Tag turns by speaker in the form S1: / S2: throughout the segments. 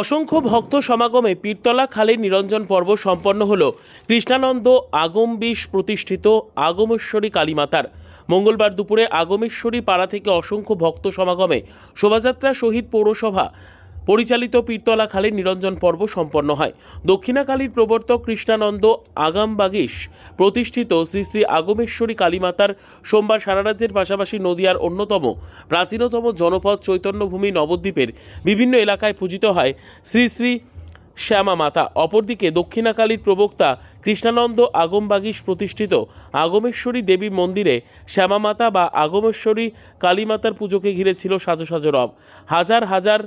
S1: অসংখ্য ভক্ত সমাগমে পীরতলা খালের নিরঞ্জন পর্ব সম্পন্ন হল। কৃষ্ণানন্দ আগমবিশ প্রতিষ্ঠিত আগমেশ্বরী কালীমাতার। মঙ্গলবার দুপুরে আগমেশ্বরী পাড়া থেকে অসংখ্য ভক্ত সমাগমে শোভাযাত্রা শহীদ পৌরসভা পরিচালিত পীরতলা খালের নিরঞ্জন পর্ব সম্পন্ন হয়। দক্ষিণাকালীর প্রবর্তক কৃষ্ণানন্দ আগামবাগিস প্রতিষ্ঠিত শ্রী শ্রী আগমেশ্বরী কালীমাতার সোমবার সারা রাজ্যের পাশাপাশি নদিয়ার অন্যতম প্রাচীনতম জনপদ চৈতন্যভূমি নবদ্বীপের বিভিন্ন এলাকায় পূজিত হয় শ্রী শ্রী শ্যামা মাতা অপরদিকে দক্ষিণাকালীর প্রবক্তা কৃষ্ণানন্দ আগমবাগিস প্রতিষ্ঠিত আগমেশ্বরী দেবী মন্দিরে শ্যামা মাতা বা আগমেশ্বরী কালীমাতার পুজোকে ঘিরে ছিল সাজো সাজো রব। হাজার হাজার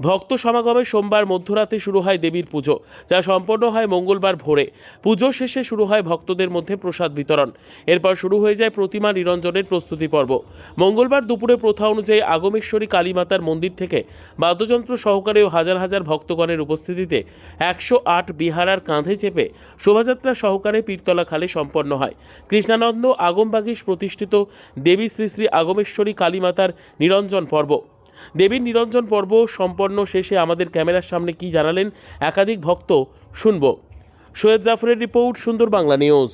S1: ভক্ত সমাগমে সোমবার মধ্যরাতে শুরু হয় দেবীর পুজো, যা সম্পন্ন হয় মঙ্গলবার ভোরে। পুজো শেষে শুরু হয় ভক্তদের মধ্যে প্রসাদ বিতরণ। এরপর শুরু হয়ে যায় প্রতিমা নিরঞ্জনের প্রস্তুতি পর্ব। মঙ্গলবার দুপুরে প্রথা অনুযায়ী আগমেশ্বরী কালীমাতার মন্দির থেকে বাদ্যযন্ত্র সহকারেও হাজার হাজার ভক্তগণের উপস্থিতিতে একশো আট বিহারার কাঁধে চেপে শোভাযাত্রা সহকারে পীরতলা খালে সম্পন্ন হয়। কৃষ্ণানন্দ আগমবাগিস প্রতিষ্ঠিত দেবী শ্রী শ্রী আগমেশ্বরী কালীমাতার নিরঞ্জন পর্ব। দেবীর নিরঞ্জন পর্ব সম্পন্ন শেষে আমাদের ক্যামেরার সামনে কি জানালেন একাধিক ভক্ত শুনব। সৈয়দ জাফরের রিপোর্ট সুন্দর বাংলা নিউজ।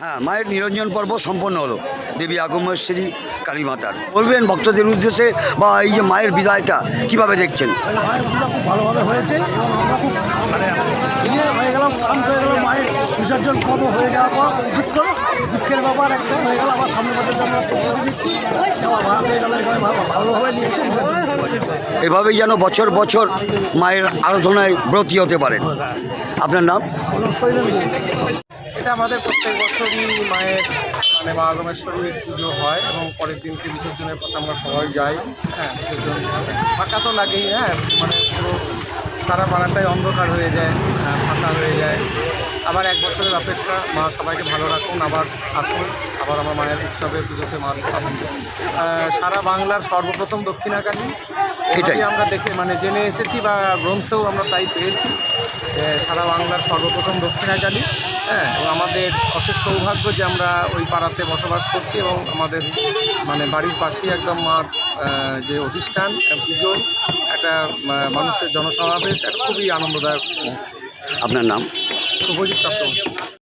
S2: হ্যাঁ মায়ের নিরঞ্জন পর্ব সম্পন্ন হলো। দেবী আগমেশ্বরী কালীমাতার বলবেন ভক্তদের উদ্দেশ্যে বা এই যে মায়ের বিদায়টা কীভাবে দেখছেন?
S3: খুব ভালোভাবে হয়েছে। এবং আমরা খুব মানে ইয়ে হয়ে গেলাম মায়ের বিসর্জন পর্ব হয়ে যাওয়ার পর দুঃখের ব্যাপার একটা হয়ে গেল আবার সামনে বছর আমরা প্রস্তুতি নিচ্ছি আবার হয়ে গেলে ভালোভাবে নিয়ে এসে বিসর্জন করব।
S2: এভাবেই যেন বছর বছর মায়ের আরাধনায় ব্রতী হতে পারেন। আপনার নাম?
S4: এটা আমাদের প্রত্যেক বছরই মায়ের মানে মা আগমেশ্বরীর পুজো হয় এবং পরের দিনকে বিসর্জনের পথে আমরা সবাই যাই। হ্যাঁ বিসর্জন ফাঁকা তো লাগেই হ্যাঁ মানে পুরো সারা পাড়াটাই অন্ধকার হয়ে যায় হ্যাঁ, ফাঁকা হয়ে যায়। আবার এক বছরের অপেক্ষা মা সবাইকে ভালো রাখুন আবার আসুন আবার আমার মায়ের উৎসবে পুজোতে মা পাবেন সারা বাংলার সর্বপ্রথম দক্ষিণাকালী।
S2: এটাই।
S4: আমরা দেখে মানে জেনে এসেছি বা গ্রন্থেও আমরা তাই পেয়েছি সারা বাংলার সর্বপ্রথম দক্ষিণাকালী। হ্যাঁ এবং আমাদের অশেষ সৌভাগ্য যে আমরা ওই পাড়াতে বসবাস করছি এবং আমাদের মানে বাড়ির পাশেই একদম মার যে অধিষ্ঠান পুজো একটা মানুষের জনসমাবেশ একটা খুবই আনন্দদায়ক।
S2: আপনার নাম?
S4: Eu vou de capão.